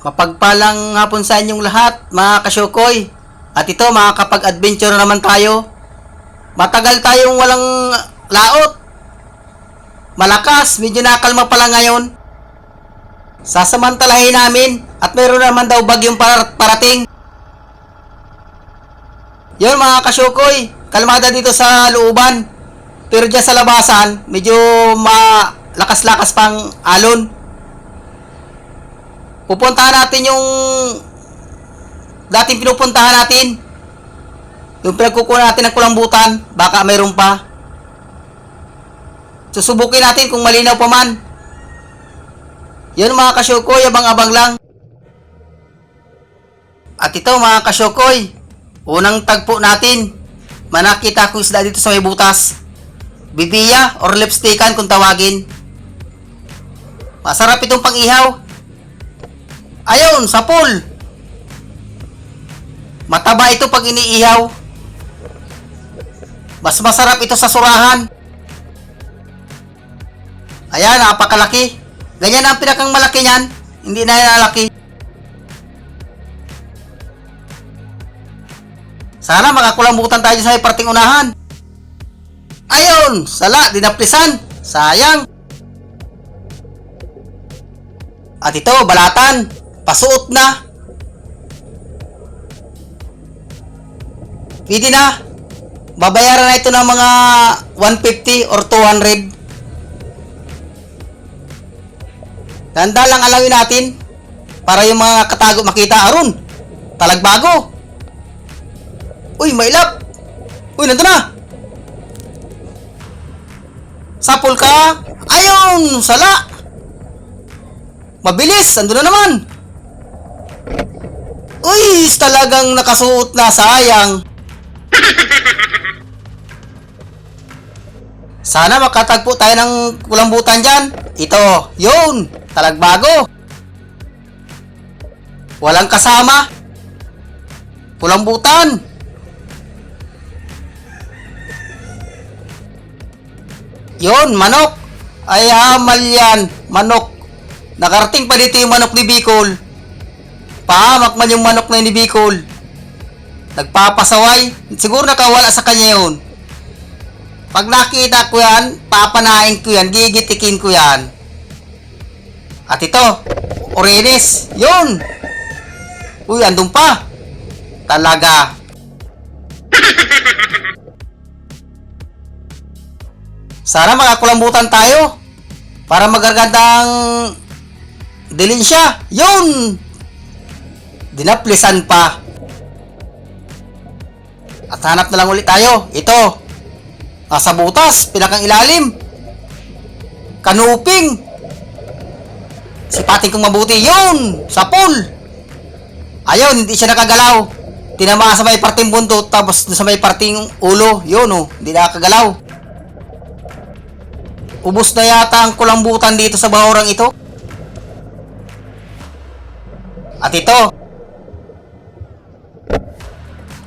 Mapagpalang hapon sa inyong lahat, mga kasyokoy. At ito, makakapag-adventure naman tayo. Matagal tayong walang laot. Malakas, medyo nakalma pala ngayon. Sasamantalahin namin at meron naman daw bagyong par- parating. Yun mga kasyokoy, kalmada dito sa looban. Pero dyan sa labasan, medyo malakas-lakas pang alon. Pupuntahan natin yung dating pinupuntahan natin. Yung pinagkukuha natin ng kulambutan, baka mayroon pa. Susubukin natin kung malinaw pa man. Yun mga kasyokoy, abang-abang lang. At ito mga kasyokoy, unang tagpo natin. Manakita ko isda dito sa may butas. Bibiya or lipstickan kung tawagin. Masarap itong pang-ihaw. Ayun, sa pool. Mataba ito pag iniihaw. Mas masarap ito sa surahan. Ayan, napakalaki. Ganyan ang pinakang malaki niyan. Hindi na yan laki. Sana makakulambutan tayo sa may parting unahan. Ayun, sala, dinaplisan. Sayang. At ito, balatan. Pasuot na. Pwede na. Babayaran na ito ng mga 150 or 200. Tanda lang alawin natin para yung mga katago makita aron. Talagbago. Uy, mailap. Uy, nandun na. Sapul ka. Ayun, sala. Mabilis, andun na naman. Uy, talagang nakasuot na, sayang. Sana makatagpo tayo ng kulambutan dyan. Ito, yun, talagbago. Walang kasama. Kulambutan. Yun, manok. Ay, hamal yan. Manok. Nakarating pa dito yung manok ni Bicol. Pahamak man yung manok na ni Bicol. Nagpapasaway. Siguro nakawala sa kanya yun. Pag nakita ko yan, papanain ko yan, gigitikin ko yan. At ito, Orenes. Yun. Uy, andun pa. Talaga. Sana makakulambutan tayo para magagandang dilin siya. Yun! Dinaplisan pa. At hanap na lang ulit tayo. Ito. Nasa butas, pinakang ilalim. Kanuping. Sipatin kong mabuti. Yun! Sa pool. Ayun, hindi siya nakagalaw. Tinamaan sa may parting buntot, tapos sa may parting ulo. Yun, oh. Hindi nakagalaw. Ubus na yata ang kulambutan dito sa bahurang ito. At ito.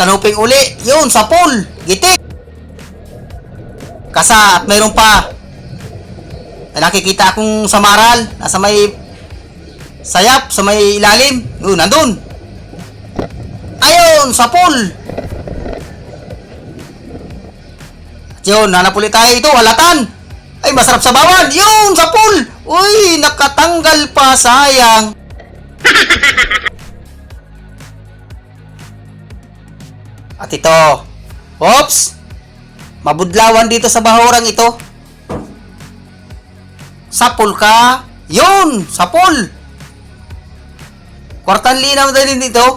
Kanuping uli. Yun, sa pool. Gitik. Kasa at mayroon pa. Nakikita akong samaral. Nasa may sayap, sa may ilalim. Yun, nandun. Ayun, sa pool. At yun, hanap ulit tayo ito. Halatan. Ay, masarap sa bawal. Yun, sa pool. Uy, nakatanggal pa. Sayang. At ito. Oops. Mabudlawan dito sa bahurang ito. Sapul ka. Yun, sapul. Kwartan linaw din dito.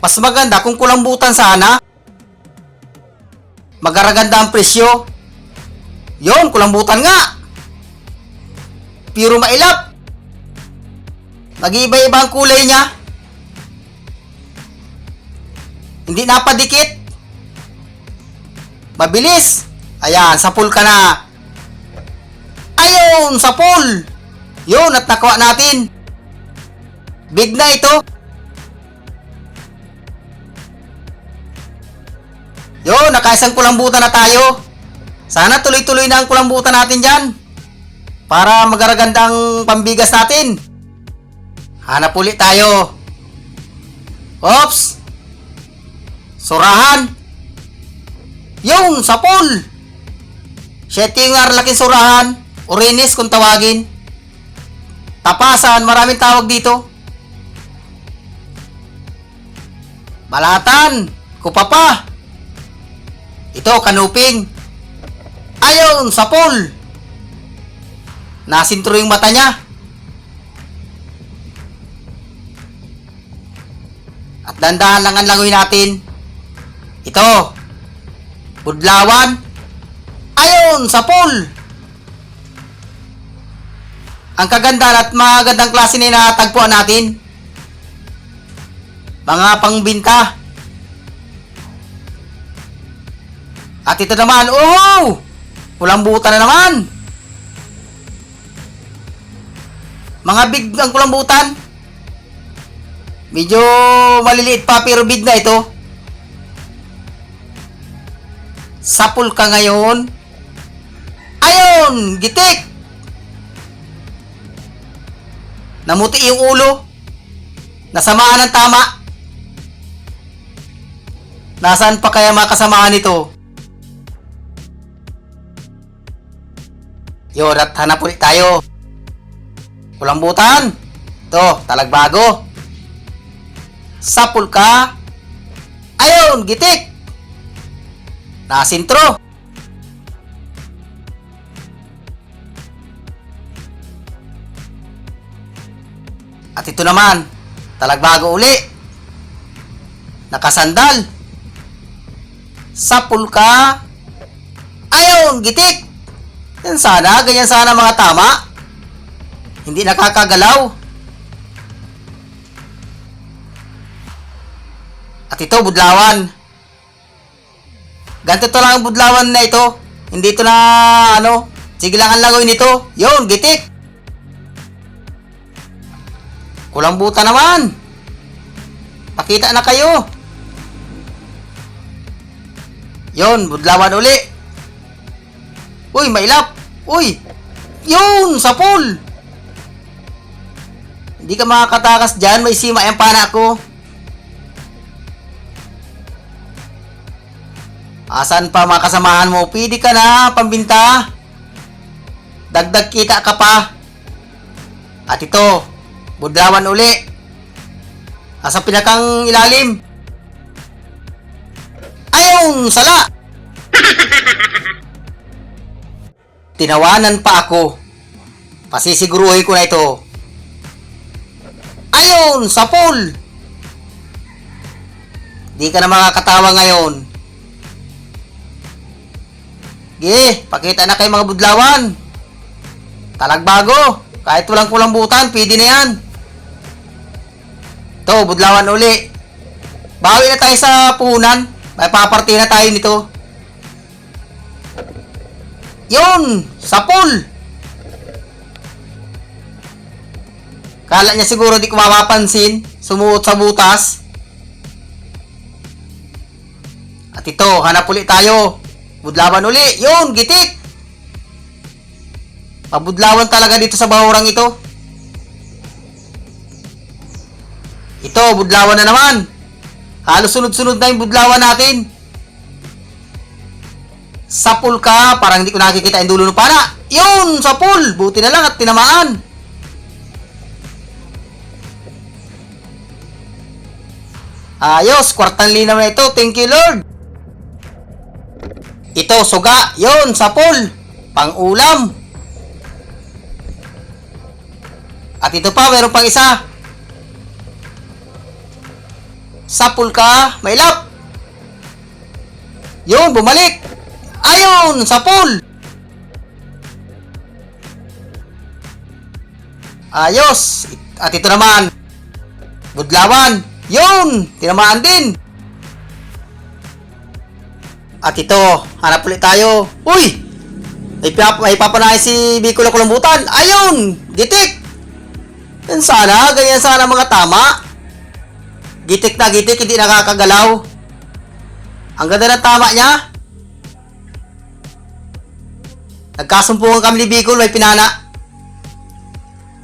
Mas maganda kung kulambutan sana. Magaraganda ang presyo. Yon, kulambutan nga. Puro mailap. Nag-iiba-iba ang kulay niya. Hindi napadikit. Mabilis. Ayan, sa pool ka na. Ayun, sa pool. Yun, at nakuha natin. Big na ito. Yun, nakaisang kulambutan na tayo. Sana tuloy-tuloy na ang kulambutan natin dyan. Para magaraganda ang pambigas natin. Hanap ulit tayo. Ops! Surahan! Yung, sa pool! Siyete yung laking surahan. Urinis kung tawagin. Tapasan, maraming tawag dito. Balatan, kupapa. Ito, kanuping. Ayon, sa pool. Nasintro yung mata niya. At dandahan lang ang langoy natin. Ito. Budlawan. Ayon, sa pool. Ang kagandahan at magandang klase na natagpuan natin. Mga pangbinta. At ito naman, oh! Kulang buta na naman. Mga big ang kulambutan. Medyo maliliit pa pero big na ito. Sapul ka ngayon. Ayon! Gitik! Namuti yung ulo. Nasamaan ng tama. Nasaan pa kaya mga kasamahan nito? Yun, at hanap ulit tayo. Kulambutan. Ito, talagbago. Sapul ka. Ayun, gitik. Nasintro. At ito naman, talagbago uli. Nakasandal. Sapul ka. Ayun, gitik. Yan sana, ganyan sana mga tama. Hindi nakakagalaw. At ito, budlawan. Ganito to lang ang budlawan na ito. Hindi ito na, ano, sige lang ang langoy nito. Yun, gitik. Kulang buta naman. Pakita na kayo. Yon, budlawan uli. Uy, mailap. Uy. Yun, sa pool. Hindi ka makakatakas dyan. May sima yung pana ko. Asan pa mga kasamahan mo? Pwede ka na, pambinta. Dagdag kita ka pa. At ito, budlawan uli. Asa pinakang ilalim. Ayong sala! Tinawanan pa ako. Pasisiguruhin ko na ito. Ayun! Sa pool! Di ka na makakatawa ngayon. Ge, pakita na kay mga budlawan. Talagbago. Kahit walang kulambutan, pwede na yan. Ito, budlawan uli. Bawi na tayo sa puhunan. May paparty na tayo nito. Yun! Sa pool! Kala niya siguro di ko mapapansin. Sumuot sa butas. At ito, hanap ulit tayo. Budlawan uli. Yun, gitik! Pabudlawan talaga dito sa bahurang ito. Ito, budlawan na naman. Halos sunod-sunod na yung budlawan natin. Sa pool ka, parang hindi ko nakikita yung dulo ng pana. Yun, sa pool. Buti na lang at tinamaan. Ayos, kwartang linaw na ito. Thank you, Lord. Ito, suga. Yun, sa pool. Pang-ulam. At ito pa, meron pang isa. Sapul ka, mailap. Yun, bumalik. Ayun, sapul. Ayos. At ito naman. Budlawan. Yun, tinamaan din. At ito, hanap ulit tayo. Uy! May, pap- may papanahin si Bicol Kulambutan. Ayun! Gitik! Yan sana, ganyan sana mga tama. Gitik na gitik, hindi nakakagalaw. Ang ganda ng tama niya. Nagkasumpungan kami ni Bicol, may pinana.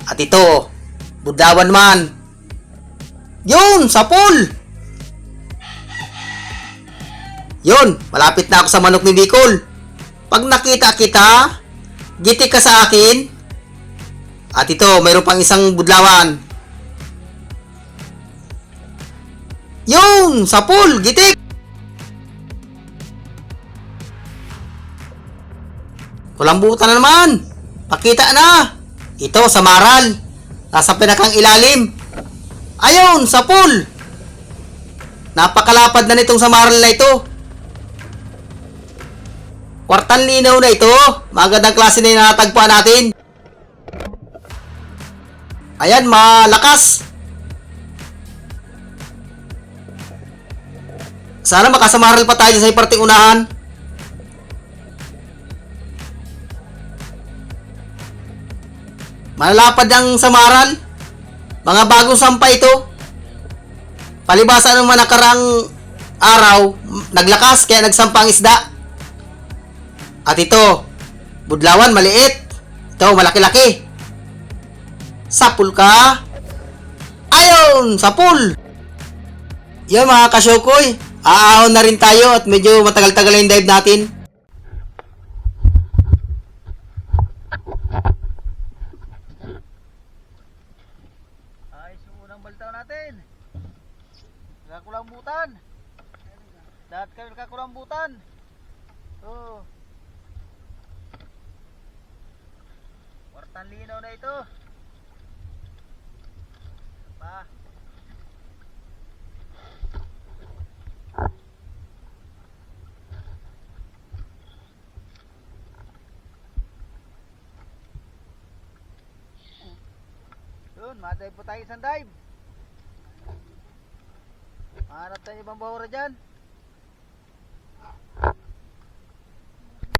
At ito, Budawan man. Yun, sa pool! Yun, malapit na ako sa manok ni Bicol. Pag nakita kita, gitik ka sa akin. At ito, mayroon pang isang budlawan. Yun, sa pool, gitik! Kulambutan na naman. Pakita na. Ito, sa maral. Nasa pinakang ilalim. Ayun, sa pool. Napakalapad na nitong sa maral na ito. Kwartan linaw na ito. Magandang klase na natagpuan natin. Ayan, malakas. Sana makasamaral pa tayo sa parting unahan. Malalapad ang samaral. Mga bagong sampay ito. Palibasa ng mga nakarang araw, naglakas kaya nagsampang isda. At ito, budlawan maliit. Ito, malaki-laki. Sapul ka. Ayon, sapul. Yan mga kasyokoy. Aahon na rin tayo at medyo matagal-tagal na yung dive natin. Ayos yung unang balitaw natin. Nakakulambutan. Lahat kayo nakakulambutan. Oo. Kwartan linaw na ito. Pa. Yun, madive po tayo isang dive. Hanap tayo ibang bahura dyan.